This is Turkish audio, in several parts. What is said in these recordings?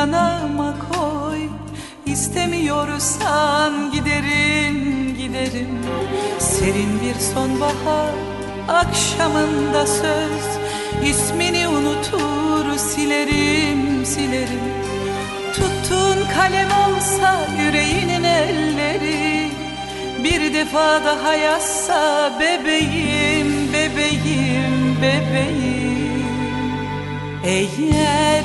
Yanağıma koy. İstemiyorsan giderim giderim. Serin bir sonbahar akşamında söz. İsmini unutur silerim silerim. Tuttun kalem olsa yüreğinin elleri. Bir defa daha yazsa bebeğim bebeğim bebeğim. Eğer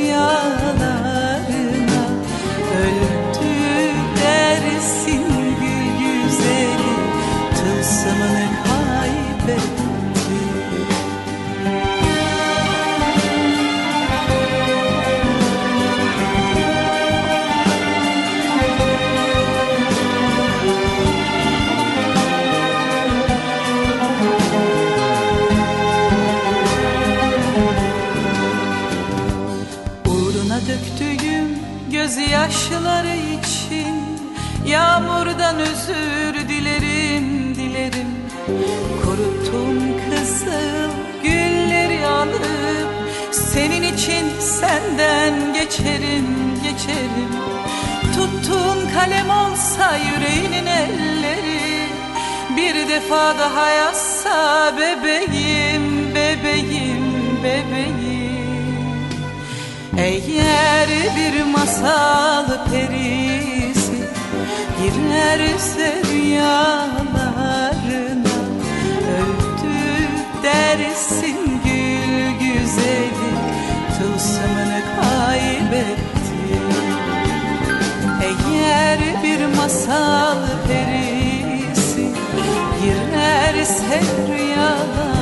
Uğruna döktüğüm gözyaşları için Yağmurdan dilerim Kuruttum kızıl gülleri alıp Senin için senden geçerim geçerim. Tuttun kalem olsa yüreğinin elleri Bir defa daha yazsa bebeğim bebeğim bebeğim. Eğer bir masal perisi girerse rüyalarına dersin gül güzeli tılsımını kaybetti Eğer bir masal perisi girerse rüyalarına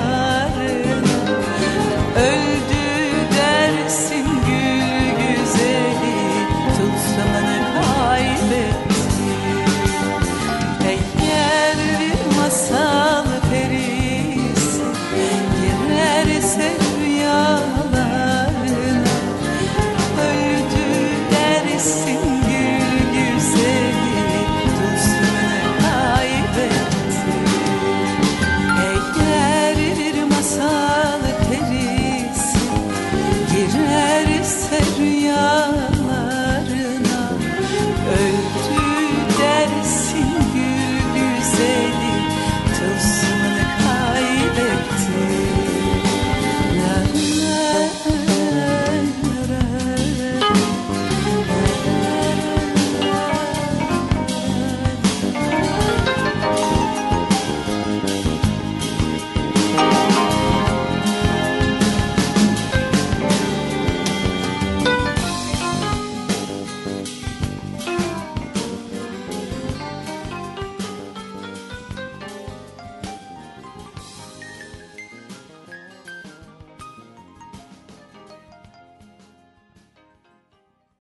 say